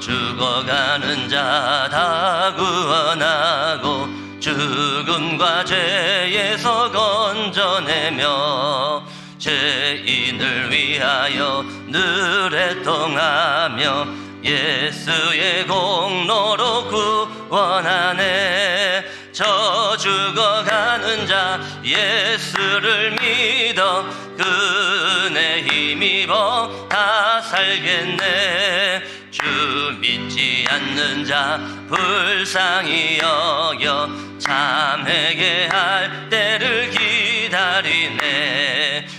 죽어가는 자 다 구원하고 죽음과 죄에서 건져내며 죄인을 위하여 늘 애통하며 예수의 공로로 구원하네. 저 죽어가는 자 예수를 믿어 그네 힘입어 다 살겠네. 주 않는 자 불쌍히 여겨 참회게 할 때를 기다리네.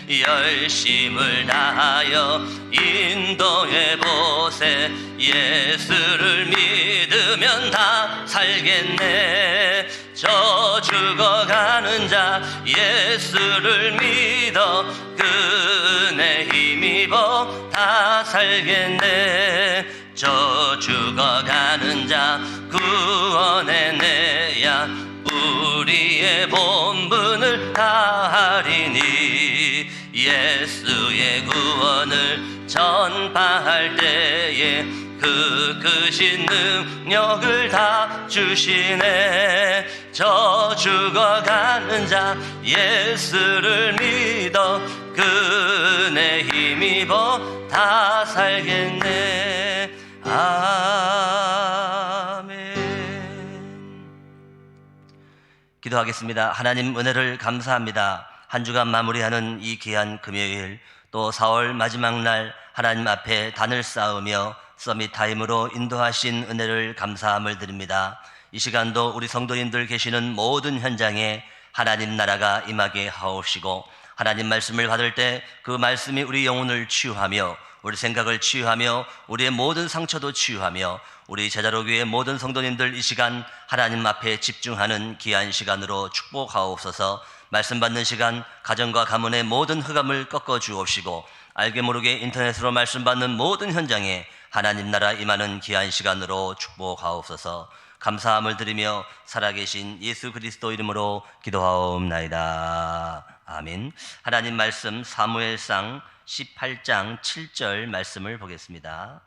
열심을 다하여 인도해 보세. 예수를 믿으면 다 살겠네. 저 죽어가는 자 예수를 믿어 그네 힘입어 다 살겠네 저 죽어가는 자 구원해내야 우리의 본분을 다하리니 예수의 구원을 전파할 때에 그 크신 능력을 다 주시네. 저 죽어가는 자 예수를 믿어 그네 힘입어 다 살겠네 기도하겠습니다. 하나님 은혜를 감사합니다. 한 주간 마무리하는 이 귀한 금요일 또 4월 마지막 날 하나님 앞에 단을 쌓으며 서밋 타임으로 인도하신 은혜를 감사함을 드립니다. 이 시간도 우리 성도님들 계시는 모든 현장에 하나님 나라가 임하게 하옵시고 하나님 말씀을 받을 때 그 말씀이 우리 영혼을 치유하며 우리 생각을 치유하며 우리의 모든 상처도 치유하며 우리 제자로 교회 모든 성도님들 이 시간 하나님 앞에 집중하는 귀한 시간으로 축복하옵소서 말씀 받는 시간 가정과 가문의 모든 흑암을 꺾어 주옵시고 알게 모르게 인터넷으로 말씀 받는 모든 현장에 하나님 나라 임하는 귀한 시간으로 축복하옵소서 감사함을 드리며 살아계신 예수 그리스도 이름으로 기도하옵나이다. 아멘. 하나님 말씀 사무엘상 18장 7절 말씀을 보겠습니다.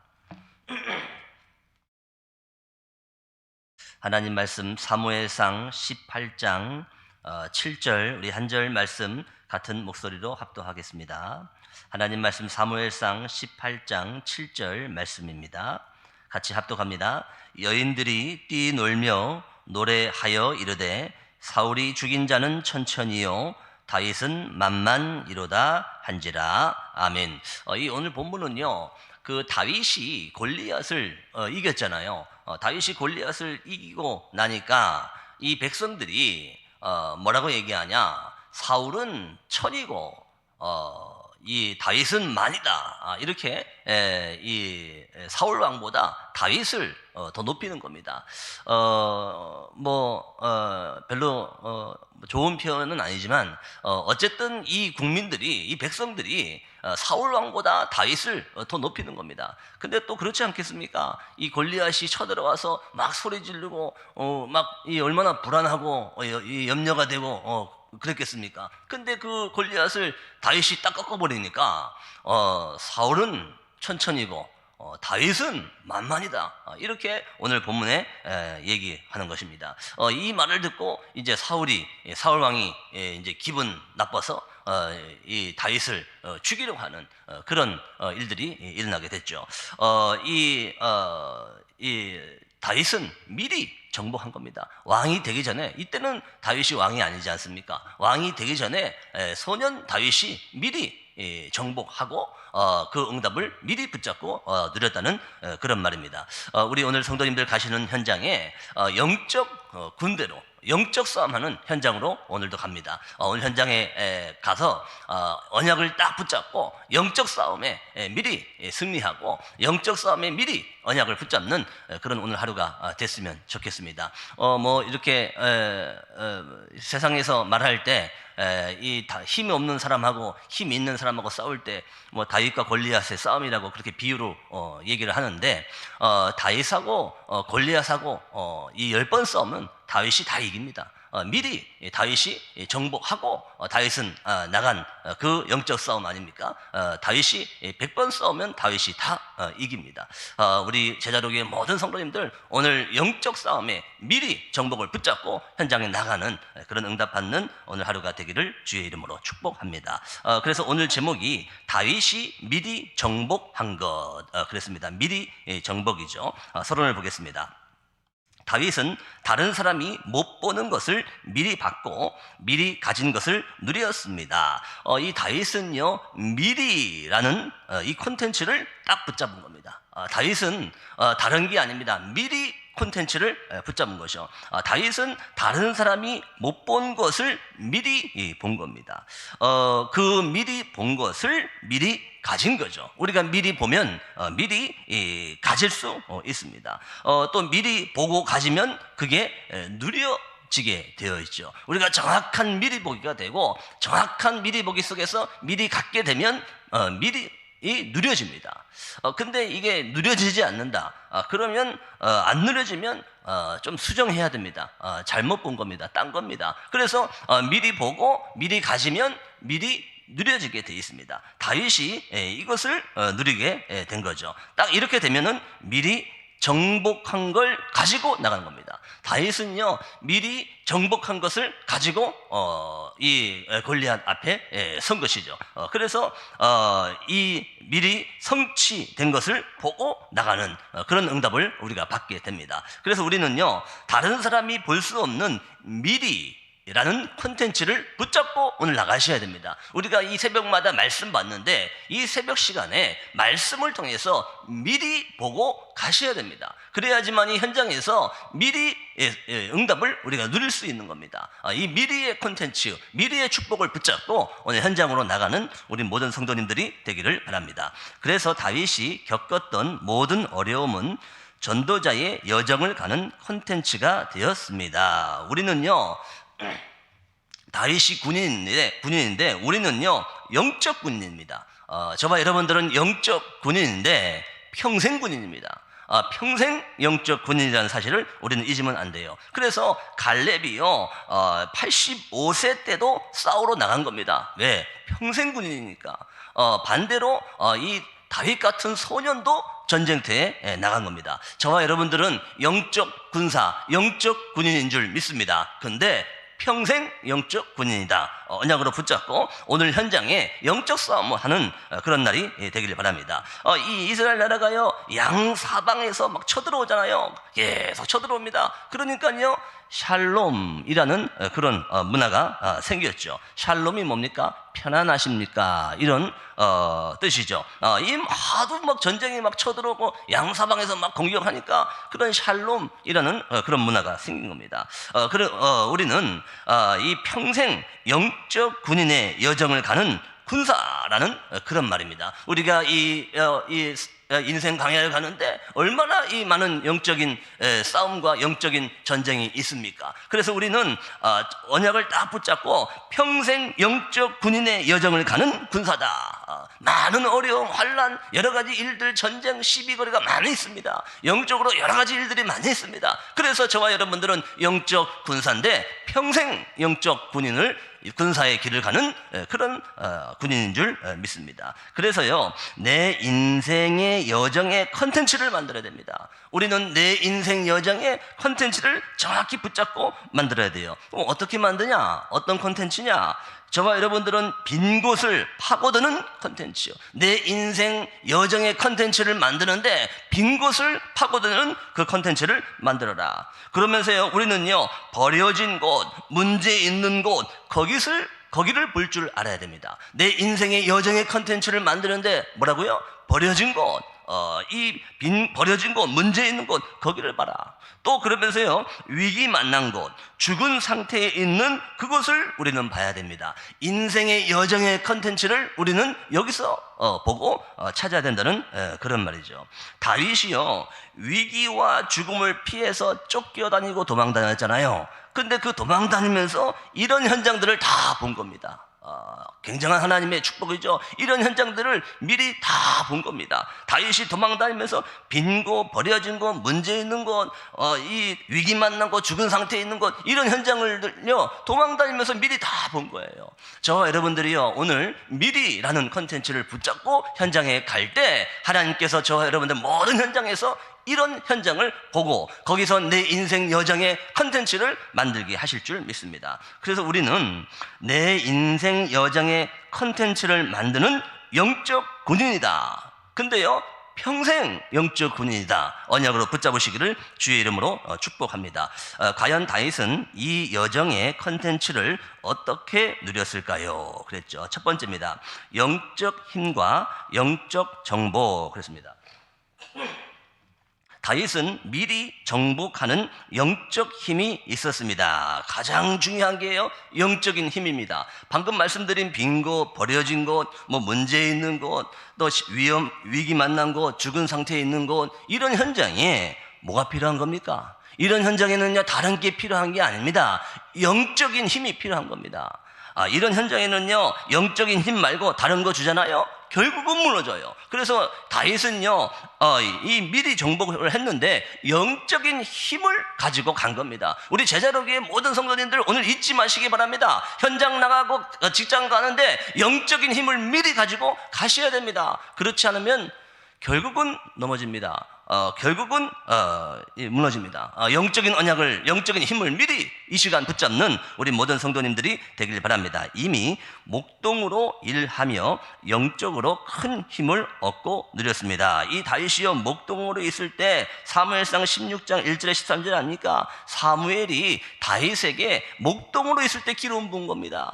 하나님 말씀 사무엘상 18장 7절 우리 한 절 말씀 같은 목소리로 합독하겠습니다. 하나님 말씀 사무엘상 18장 7절 말씀입니다. 같이 합독합니다. 여인들이 뛰놀며 노래하여 이르되 사울이 죽인 자는 천천히요 다윗은 만만 이로다 한지라 아멘. 어, 이 오늘 본문은요. 그 다윗이 골리앗을 어, 이겼잖아요. 어, 다윗이 골리앗을 이기고 나니까 이 백성들이 어, 뭐라고 얘기하냐? 사울은 천이고 어, 이 다윗은 만이다. 아, 이렇게 에, 이 사울 왕보다 다윗을 어, 더 높이는 겁니다. 어, 뭐 어, 별로 어, 좋은 표현은 아니지만 어, 어쨌든 이 국민들이 이 백성들이 어, 사울 왕보다 다윗을 어, 더 높이는 겁니다. 근데 또 그렇지 않겠습니까? 이 골리앗이 쳐들어와서 막 소리 지르고 어, 막이 얼마나 불안하고 어, 이 염려가 되고 어, 그랬겠습니까? 근데 그 골리앗을 다윗이 딱 꺾어버리니까 어, 사울은 천천히고 어, 다윗은 만만이다. 어, 이렇게 오늘 본문에 에, 얘기하는 것입니다. 어, 이 말을 듣고 이제 사울이 예, 사울 왕이 예, 이제 기분 나빠서 어, 이 다윗을 어, 죽이려고 하는 어, 그런 어, 일들이 예, 일어나게 됐죠. 어, 이, 어, 이 다윗은 미리 정복한 겁니다. 왕이 되기 전에 이때는 다윗이 왕이 아니지 않습니까? 왕이 되기 전에 에, 소년 다윗이 미리 예, 정복하고 어, 그 응답을 미리 붙잡고 어, 누렸다는 어, 그런 말입니다. 어, 우리 오늘 성도님들 가시는 현장에 어, 영적 어, 군대로 영적 싸움하는 현장으로 오늘도 갑니다. 어, 오늘 현장에 에, 가서 어, 언약을 딱 붙잡고 영적 싸움에 에, 미리 에, 승리하고 영적 싸움에 미리 언약을 붙잡는 에, 그런 오늘 하루가 아, 됐으면 좋겠습니다. 어, 뭐 이렇게 세상에서 말할 때 이 힘이 없는 사람하고 힘 있는 사람하고 싸울 때 뭐 다윗과 골리앗의 싸움이라고 그렇게 비유로 어, 얘기를 하는데 어, 다윗하고 어, 골리앗하고 어, 이 열 번 싸우면 다윗이 다 이깁니다. 어, 미리 이 다윗이 이 정복하고 어, 다윗은 어, 나간 어, 그 영적 싸움 아닙니까? 어, 다윗이 100번 싸우면 다윗이 다 어, 이깁니다. 어, 우리 제자독의 모든 성도님들 오늘 영적 싸움에 미리 정복을 붙잡고 현장에 나가는 그런 응답받는 오늘 하루가 되기를 주의 이름으로 축복합니다. 어, 그래서 오늘 제목이 다윗이 미리 정복한 것 어, 그랬습니다. 미리 예, 정복이죠. 어, 서론을 보겠습니다. 다윗은 다른 사람이 못 보는 것을 미리 받고 미리 가진 것을 누렸습니다. 어, 이 다윗은요 미리라는 어, 이 콘텐츠를 딱 붙잡은 겁니다. 어, 다윗은 어, 다른 게 아닙니다. 미리 콘텐츠를 에, 붙잡은 것이요. 어, 다윗은 다른 사람이 못 본 것을 미리 이, 본 겁니다. 어, 그 미리 본 것을 미리 가진 거죠. 우리가 미리 보면 어, 미리 이, 가질 수 어, 있습니다. 어, 또 미리 보고 가지면 그게 에, 누려 지게 되어 있죠. 우리가 정확한 미리 보기가 되고 정확한 미리 보기 속에서 미리 갖게 되면 어, 미리 이 누려집니다. 어, 근데 이게 누려지지 않는다. 아, 그러면 어, 안 누려지면 어, 좀 수정해야 됩니다. 어, 잘못 본 겁니다. 딴 겁니다. 그래서 어, 미리 보고 미리 가지면 미리 누려지게 돼 있습니다. 다윗이 예, 이것을 어, 누리게 예, 된 거죠. 딱 이렇게 되면은 미리 정복한 걸 가지고 나가는 겁니다. 다윗은요 미리 정복한 것을 가지고 어, 이 골리앗 앞에 예, 선 것이죠. 어, 그래서 어, 이 미리 성취된 것을 보고 나가는 어, 그런 응답을 우리가 받게 됩니다. 그래서 우리는요 다른 사람이 볼 수 없는 미리 라는 콘텐츠를 붙잡고 오늘 나가셔야 됩니다. 우리가 이 새벽마다 말씀 받는데 이 새벽 시간에 말씀을 통해서 미리 보고 가셔야 됩니다. 그래야지만 이 현장에서 미리 예, 예, 응답을 우리가 누릴 수 있는 겁니다. 아, 이 미리의 콘텐츠, 미리의 축복을 붙잡고 오늘 현장으로 나가는 우리 모든 성도님들이 되기를 바랍니다. 그래서 다윗이 겪었던 모든 어려움은 전도자의 여정을 가는 콘텐츠가 되었습니다. 우리는요, 다윗이 군인인데, 군인인데 우리는요 영적 군인입니다. 어, 저와 여러분들은 영적 군인인데 평생 군인입니다. 아, 평생 영적 군인이라는 사실을 우리는 잊으면 안 돼요. 그래서 갈렙이요 어, 85세 때도 싸우러 나간 겁니다. 왜? 평생 군인이니까. 어, 반대로 어, 이 다윗 같은 소년도 전쟁터에 예, 나간 겁니다. 저와 여러분들은 영적 군사, 영적 군인인 줄 믿습니다. 근데 평생 영적 군인이다. 어, 언약으로 붙잡고 오늘 현장에 영적 싸움을 하는 어, 그런 날이 예, 되기를 바랍니다. 어, 이 이스라엘 나라가요 양사방에서 막 쳐들어오잖아요. 계속 쳐들어옵니다. 그러니까요 샬롬이라는 어, 그런 어, 문화가 어, 생겼죠. 샬롬이 뭡니까? 편안하십니까? 이런 어, 뜻이죠. 어, 이 하도 막 전쟁이 막 쳐들어오고 양사방에서 막 공격하니까 그런 샬롬이라는 어, 그런 문화가 생긴 겁니다. 우리는 어, 이 평생 영적 군인의 여정을 가는 군사라는 어, 그런 말입니다. 우리가 이, 어, 이 인생 강야를 가는데 얼마나 이 많은 영적인 에, 싸움과 영적인 전쟁이 있습니까? 그래서 우리는 어, 언약을 딱 붙잡고 평생 영적 군인의 여정을 가는 군사다. 어, 많은 어려움, 환란, 여러 가지 일들, 전쟁, 시비거리가 많이 있습니다. 영적으로 여러 가지 일들이 많이 있습니다. 그래서 저와 여러분들은 영적 군사인데 평생 영적 군인을 군사의 길을 가는 에, 그런 어, 군인인 줄 에, 믿습니다. 그래서요, 내 인생의 여정의 컨텐츠를 만들어야 됩니다. 우리는 내 인생 여정의 컨텐츠를 정확히 붙잡고 만들어야 돼요. 그럼 어떻게 만드냐? 어떤 컨텐츠냐? 저와 여러분들은 빈 곳을 파고드는 컨텐츠요. 내 인생 여정의 컨텐츠를 만드는데 빈 곳을 파고드는 그 컨텐츠를 만들어라. 그러면서요, 우리는요, 버려진 곳, 문제 있는 곳, 거기를, 거기를 볼 줄 알아야 됩니다. 내 인생의 여정의 컨텐츠를 만드는데 뭐라고요? 버려진 곳. 어, 이 빈 버려진 곳, 문제 있는 곳, 거기를 봐라. 또 그러면서요, 위기 만난 곳, 죽은 상태에 있는 그곳을 우리는 봐야 됩니다. 인생의 여정의 컨텐츠를 우리는 여기서 어, 보고 어, 찾아야 된다는 에, 그런 말이죠. 다윗이요, 위기와 죽음을 피해서 쫓겨 다니고 도망 다녔잖아요. 근데 그 도망 다니면서 이런 현장들을 다 본 겁니다. 어, 굉장한 하나님의 축복이죠. 이런 현장들을 미리 다 본 겁니다. 다윗이 도망다니면서 빈곳, 버려진 곳, 문제 있는 곳, 어, 이 위기 만난 곳, 죽은 상태에 있는 곳 이런 현장을요 도망다니면서 미리 다 본 거예요. 저 여러분들이요 오늘 미리라는 컨텐츠를 붙잡고 현장에 갈 때 하나님께서 저 여러분들 모든 현장에서 이런 현장을 보고 거기서 내 인생 여정의 컨텐츠를 만들게 하실 줄 믿습니다. 그래서 우리는 내 인생 여정의 컨텐츠를 만드는 영적 군인이다. 근데요, 평생 영적 군인이다. 언약으로 붙잡으시기를 주의 이름으로 어, 축복합니다. 어, 과연 다윗은 이 여정의 컨텐츠를 어떻게 누렸을까요? 그랬죠. 첫 번째입니다. 영적 힘과 영적 정보. 그랬습니다. 다윗은 미리 정복하는 영적 힘이 있었습니다. 가장 중요한 게요, 영적인 힘입니다. 방금 말씀드린 빈 곳, 버려진 곳, 뭐 문제 있는 곳, 또 위험, 위기 만난 곳, 죽은 상태에 있는 곳, 이런 현장에 뭐가 필요한 겁니까? 이런 현장에는요, 다른 게 필요한 게 아닙니다. 영적인 힘이 필요한 겁니다. 아, 이런 현장에는요, 영적인 힘 말고 다른 거 주잖아요? 결국은 무너져요. 그래서 다윗은요, 어, 이 미리 정복을 했는데 영적인 힘을 가지고 간 겁니다. 우리 제자로기의 모든 성도님들 오늘 잊지 마시기 바랍니다. 현장 나가고 어, 직장 가는데 영적인 힘을 미리 가지고 가셔야 됩니다. 그렇지 않으면 결국은 넘어집니다. 어, 결국은 어, 이 무너집니다. 어, 영적인 언약을, 영적인 힘을 미리 이 시간 붙잡는 우리 모든 성도님들이 되길 바랍니다. 이미 목동으로 일하며 영적으로 큰 힘을 얻고 누렸습니다. 이 다윗이요 목동으로 있을 때 사무엘상 16장 1절에 13절 아닙니까? 사무엘이 다윗에게 목동으로 있을 때 기름 부은 겁니다.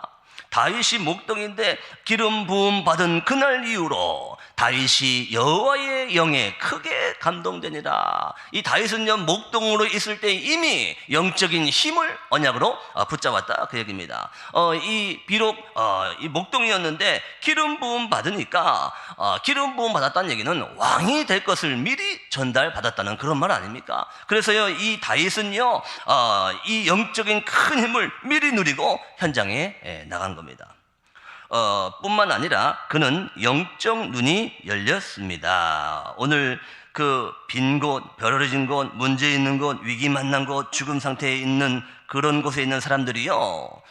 다윗이 목동인데 기름 부음 받은 그날 이후로 다윗이 여호와의 영에 크게 감동되니라. 이 다윗은요 목동으로 있을 때 이미 영적인 힘을 언약으로 어, 붙잡았다 그 얘기입니다. 어, 이 비록 어, 이 목동이었는데 기름 부음 받으니까 어, 기름 부음 받았다는 얘기는 왕이 될 것을 미리 전달 받았다는 그런 말 아닙니까? 그래서요 이 다윗은요 어, 이 영적인 큰 힘을 미리 누리고 현장에 예, 나간 겁니다. 어, 뿐만 아니라 그는 영적 눈이 열렸습니다. 오늘 그 빈 곳, 벼러진 곳, 문제 있는 곳, 위기 만난 곳, 죽음 상태에 있는 그런 곳에 있는 사람들이요.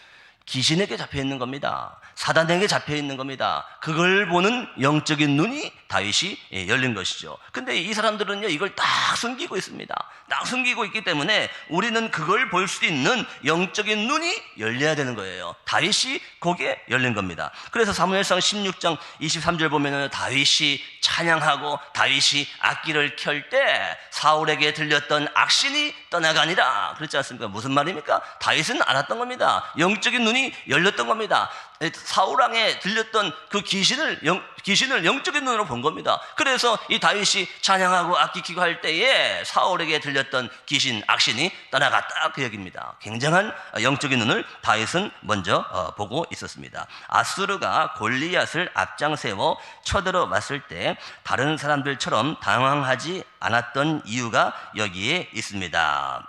귀신에게 잡혀 있는 겁니다. 사단에게 잡혀 있는 겁니다. 그걸 보는 영적인 눈이 다윗이 예, 열린 것이죠. 근데 이 사람들은요, 이걸 딱 숨기고 있습니다. 딱 숨기고 있기 때문에 우리는 그걸 볼 수 있는 영적인 눈이 열려야 되는 거예요. 다윗이 거기에 열린 겁니다. 그래서 사무엘상 16장 23절 보면은 다윗이 찬양하고 다윗이 악기를 켤 때 사울에게 들렸던 악신이 떠나가니라. 그렇지 않습니까? 무슨 말입니까? 다윗은 알았던 겁니다. 영적인 눈이 열렸던 겁니다. 사울왕에 들렸던 그 귀신을 영, 귀신을 영적인 눈으로 본 겁니다. 그래서 이 다윗이 찬양하고 악기 키고 할 때에 사울에게 들렸던 귀신 악신이 떠나갔다 그 얘기입니다. 굉장한 영적인 눈을 다윗은 먼저 어, 보고 있었습니다. 아수르가 골리앗을 앞장 세워 쳐들어 왔을 때 다른 사람들처럼 당황하지 않았던 이유가 여기에 있습니다.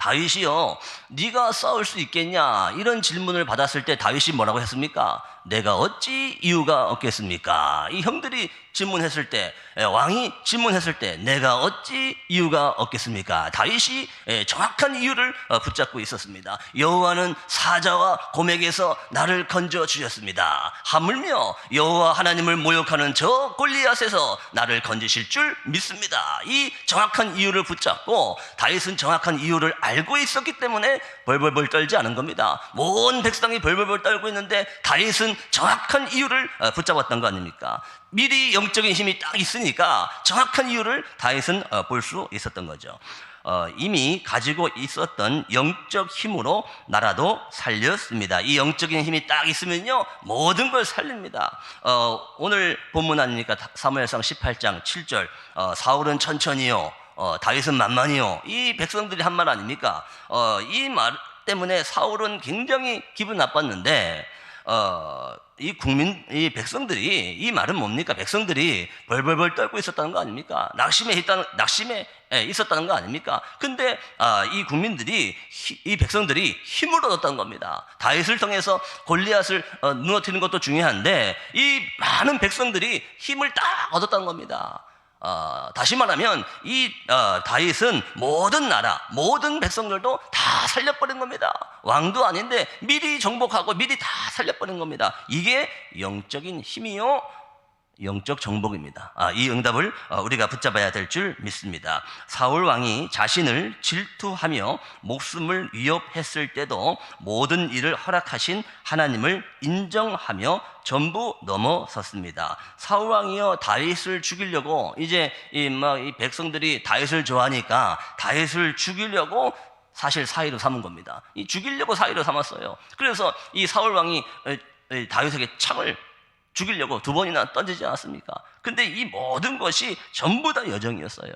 다윗이요, 네가 싸울 수 있겠냐? 이런 질문을 받았을 때 다윗이 뭐라고 했습니까? 내가 어찌 이유가 없겠습니까? 이 형들이 질문했을 때, 예, 왕이 질문했을 때, 내가 어찌 이유가 없겠습니까? 다윗이 예, 정확한 이유를 어, 붙잡고 있었습니다. 여호와는 사자와 곰에게서 나를 건져 주셨습니다. 하물며 여호와 하나님을 모욕하는 저 골리앗에서 나를 건지실 줄 믿습니다. 이 정확한 이유를 붙잡고 다윗은 정확한 이유를 알고 있었기 때문에 벌벌벌 떨지 않은 겁니다. 온 백성이 벌벌벌 떨고 있는데 다윗은 정확한 이유를 어, 붙잡았던 거 아닙니까? 미리 영적인 힘이 딱 있으니까 정확한 이유를 다윗은 어, 볼수 있었던 거죠. 어, 이미 가지고 있었던 영적 힘으로 나라도 살렸습니다. 이 영적인 힘이 딱 있으면요 모든 걸 살립니다. 어, 오늘 본문 아닙니까 사무엘상 18장 7절 어, 사울은 천천히요 어, 다윗은 만만히요 이 백성들이 한 말 아닙니까? 어, 이 말 때문에 사울은 굉장히 기분 나빴는데 어, 이 국민, 이 백성들이, 이 말은 뭡니까? 백성들이 벌벌벌 떨고 있었다는 거 아닙니까? 낙심에 있다는, 낙심에 예, 있었다는 거 아닙니까? 근데, 아, 이 국민들이, 히- 이 백성들이 힘을 얻었다는 겁니다. 다윗을 통해서 골리앗을 어, 무너뜨리는 것도 중요한데, 이 많은 백성들이 힘을 딱 얻었다는 겁니다. 어, 다시 말하면 이 어, 다윗은 모든 나라, 모든 백성들도 다 살려버린 겁니다. 왕도 아닌데 미리 정복하고 미리 다 살려버린 겁니다. 이게 영적인 힘이요. 영적 정복입니다. 아, 이 응답을 어, 우리가 붙잡아야 될 줄 믿습니다. 사울 왕이 자신을 질투하며 목숨을 위협했을 때도 모든 일을 허락하신 하나님을 인정하며 전부 넘어섰습니다. 사울 왕이요 다윗을 죽이려고 이제 이막이 백성들이 다윗을 좋아하니까 다윗을 죽이려고 사실 사이로 삼은 겁니다. 이 죽이려고 사이로 삼았어요. 그래서 이 사울 왕이 다윗에게 창을 죽이려고 두 번이나 던지지 않았습니까? 근데 이 모든 것이 전부 다 여정이었어요.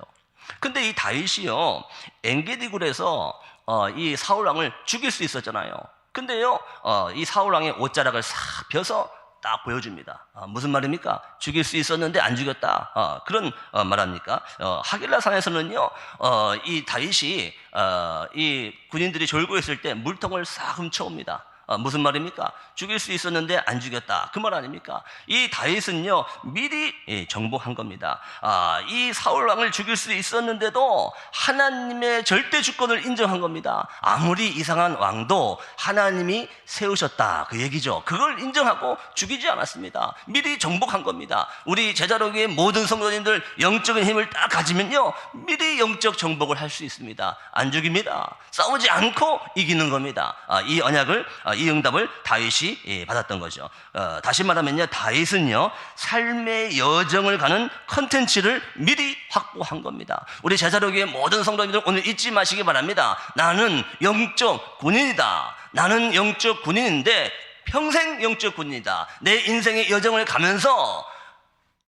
근데 이 다윗이요, 엔게디굴에서 어, 이 사울왕을 죽일 수 있었잖아요. 근데요, 어, 이 사울왕의 옷자락을 싹 펴서 딱 보여줍니다. 아, 무슨 말입니까? 죽일 수 있었는데 안 죽였다. 어, 그런 어, 말합니까? 어, 하길라 산에서는요, 어, 이 다윗이 어, 이 군인들이 졸고 있을 때 물통을 싹 훔쳐옵니다. 어, 무슨 말입니까? 죽일 수 있었는데 안 죽였다. 그 말 아닙니까? 이 다윗은요, 미리 예, 정복한 겁니다. 아, 이 사울왕을 죽일 수 있었는데도 하나님의 절대 주권을 인정한 겁니다. 아무리 이상한 왕도 하나님이 세우셨다. 그 얘기죠. 그걸 인정하고 죽이지 않았습니다. 미리 정복한 겁니다. 우리 제자로교의 모든 성도님들 영적인 힘을 딱 가지면요, 미리 영적 정복을 할 수 있습니다. 안 죽입니다. 싸우지 않고 이기는 겁니다. 아, 이 언약을, 아, 이 응답을 다윗이 예, 받았던 거죠. 어, 다시 말하면요, 다윗은요, 삶의 여정을 가는 컨텐츠를 미리 확보한 겁니다. 우리 제자로교의 모든 성도님들 오늘 잊지 마시기 바랍니다. 나는 영적 군인이다. 나는 영적 군인인데 평생 영적 군인이다. 내 인생의 여정을 가면서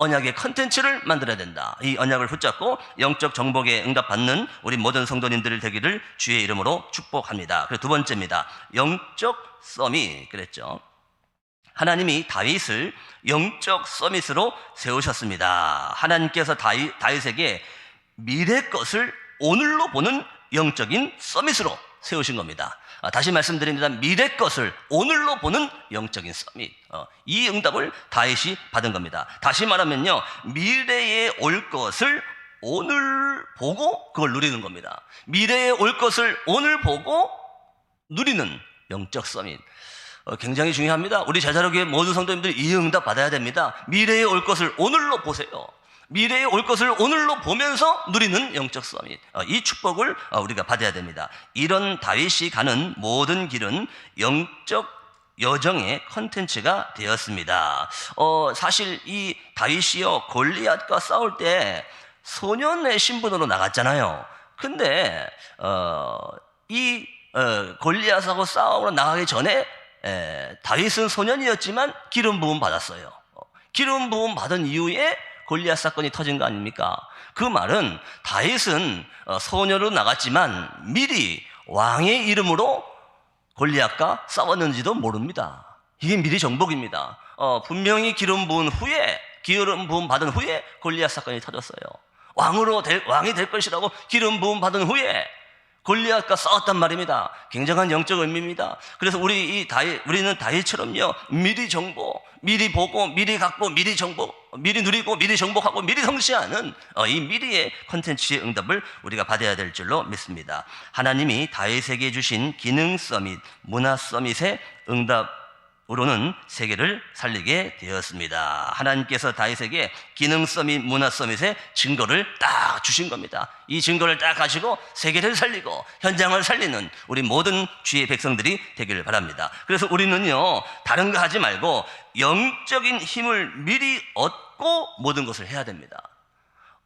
언약의 컨텐츠를 만들어야 된다. 이 언약을 붙잡고 영적 정복에 응답받는 우리 모든 성도님들 되기를 주의 이름으로 축복합니다. 그리고 두 번째입니다. 영적 서밋 그랬죠. 하나님이 다윗을 영적 서밋으로 세우셨습니다. 하나님께서 다윗, 다윗에게 미래 것을 오늘로 보는 영적인 서밋으로 세우신 겁니다. 아, 다시 말씀드립니다. 미래 것을 오늘로 보는 영적인 서밋. 어, 이 응답을 다윗이 받은 겁니다. 다시 말하면요. 미래에 올 것을 오늘 보고 그걸 누리는 겁니다. 미래에 올 것을 오늘 보고 누리는 영적 서밋. 어, 굉장히 중요합니다. 우리 제자로 교회 모든 성도님들이 이 응답 받아야 됩니다. 미래에 올 것을 오늘로 보세요. 미래에 올 것을 오늘로 보면서 누리는 영적 서밋. 어, 이 축복을 어, 우리가 받아야 됩니다. 이런 다윗이 가는 모든 길은 영적 여정의 컨텐츠가 되었습니다. 어, 사실 이 다윗이요 골리앗과 싸울 때 소년의 신분으로 나갔잖아요. 근데 어, 이 어, 골리앗하고 싸우러 나가기 전에 에, 다윗은 소년이었지만 기름 부음 받았어요. 어, 기름 부음 받은 이후에 골리앗 사건이 터진 거 아닙니까? 그 말은 다윗은 어, 소녀로 나갔지만 미리 왕의 이름으로 골리앗과 싸웠는지도 모릅니다. 이게 미리 정복입니다. 어, 분명히 기름 부은 후에 기름 부음 받은 후에 골리앗 사건이 터졌어요. 왕으로 될, 왕이 될 것이라고 기름 부음 받은 후에 골리앗과 싸웠단 말입니다. 굉장한 영적 의미입니다. 그래서 우리 이 다윗, 우리는 다윗처럼요, 미리 정복, 미리 보고, 미리 갖고, 미리 정복, 미리 누리고, 미리 정복하고, 미리 성취하는 어, 이 미리의 컨텐츠의 응답을 우리가 받아야 될 줄로 믿습니다. 하나님이 다윗에게 주신 기능 서밋, 문화 서밋의 응답 으로는 세계를 살리게 되었습니다. 하나님께서 다윗에게 기능 서밋, 문화 서밋의 증거를 딱 주신 겁니다. 이 증거를 딱 가지고 세계를 살리고 현장을 살리는 우리 모든 주의 백성들이 되기를 바랍니다. 그래서 우리는요, 다른 거 하지 말고 영적인 힘을 미리 얻고 모든 것을 해야 됩니다.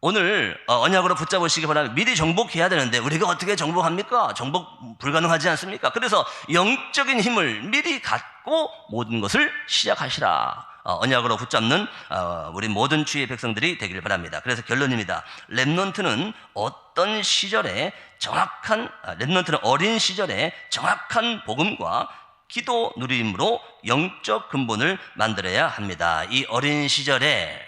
오늘 어, 언약으로 붙잡으시기 바랍니다. 미리 정복해야 되는데 우리가 어떻게 정복합니까? 정복 불가능하지 않습니까? 그래서 영적인 힘을 미리 갖고 모든 것을 시작하시라. 어, 언약으로 붙잡는 어, 우리 모든 주의 백성들이 되기를 바랍니다. 그래서 결론입니다. 렘넌트는 어떤 시절에 정확한 아, 렘넌트는 어린 시절에 정확한 복음과 기도 누림으로 영적 근본을 만들어야 합니다. 이 어린 시절에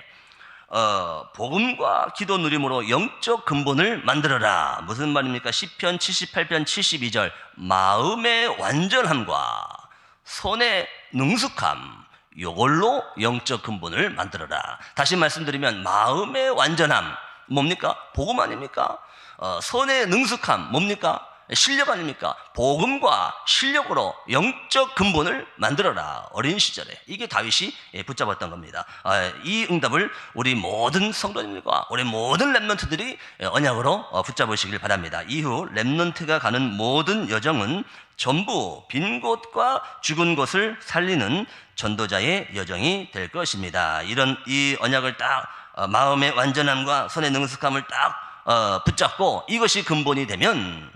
어, 복음과 기도 누림으로 영적 근본을 만들어라. 무슨 말입니까? 시편 78편 72절 마음의 완전함과 손의 능숙함 요걸로 영적 근본을 만들어라. 다시 말씀드리면 마음의 완전함 뭡니까? 복음 아닙니까? 어, 손의 능숙함 뭡니까? 실력 아닙니까? 복음과 실력으로 영적 근본을 만들어라. 어린 시절에. 이게 다윗이 예, 붙잡았던 겁니다. 아, 이 응답을 우리 모든 성도님들과 우리 모든 랩런트들이 언약으로 어, 붙잡으시길 바랍니다. 이후 랩런트가 가는 모든 여정은 전부 빈 곳과 죽은 곳을 살리는 전도자의 여정이 될 것입니다. 이런 이 언약을 딱 어, 마음의 완전함과 손의 능숙함을 딱 어, 붙잡고 이것이 근본이 되면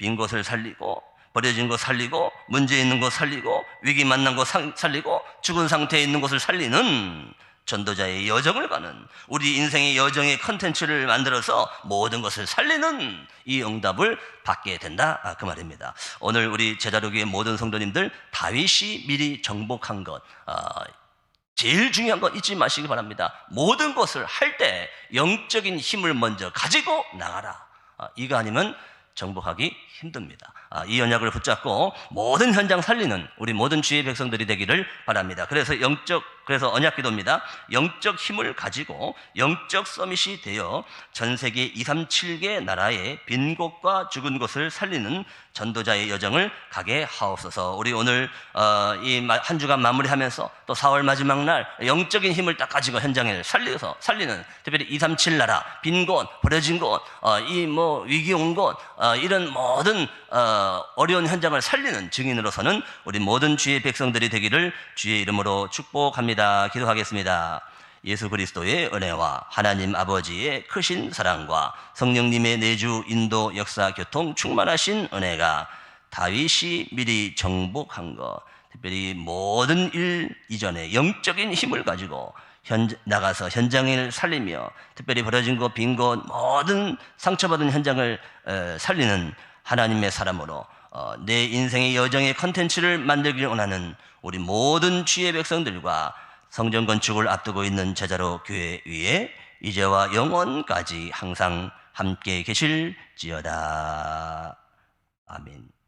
빈 곳을 살리고 버려진 곳 살리고 문제 있는 곳 살리고 위기 만난 곳 상- 살리고 죽은 상태에 있는 곳을 살리는 전도자의 여정을 가는 우리 인생의 여정의 컨텐츠를 만들어서 모든 것을 살리는 이 응답을 받게 된다 아, 그 말입니다. 오늘 우리 제자로교의 모든 성도님들 다윗이 미리 정복한 것 아, 제일 중요한 건 잊지 마시기 바랍니다. 모든 것을 할 때 영적인 힘을 먼저 가지고 나가라. 아, 이거 아니면 정복하기 힘듭니다. 아, 이 언약을 붙잡고 모든 현장 살리는 우리 모든 주의 백성들이 되기를 바랍니다. 그래서 영적 그래서 언약 기도입니다. 영적 힘을 가지고 영적 서밋이 되어 전 세계 2, 3, 7개 나라의 빈 곳과 죽은 곳을 살리는 전도자의 여정을 가게 하옵소서. 우리 오늘 어, 이한 주간 마무리하면서 또 4월 마지막 날 영적인 힘을 딱 가지고 현장을 살려서 살리는 특별히 2, 3, 7 나라 빈 곳, 버려진 곳, 어, 이뭐 위기 온 곳, 어, 이런 모든 어, 어려운 현장을 살리는 증인으로서는 우리 모든 주의 백성들이 되기를 주의 이름으로 축복합니다. 기도하겠습니다. 예수 그리스도의 은혜와 하나님 아버지의 크신 사랑과 성령님의 내주 인도 역사 교통 충만하신 은혜가 다윗이 미리 정복한 것 특별히 모든 일 이전에 영적인 힘을 가지고 현, 나가서 현장을 살리며 특별히 버려진 것, 빈 곳, 모든 상처받은 현장을 어, 살리는 하나님의 사람으로 어, 내 인생의 여정의 컨텐츠를 만들기를 원하는 우리 모든 주의 백성들과 성전 건축을 앞두고 있는 제자로 교회 위에 이제와 영원까지 항상 함께 계실지어다. 아멘.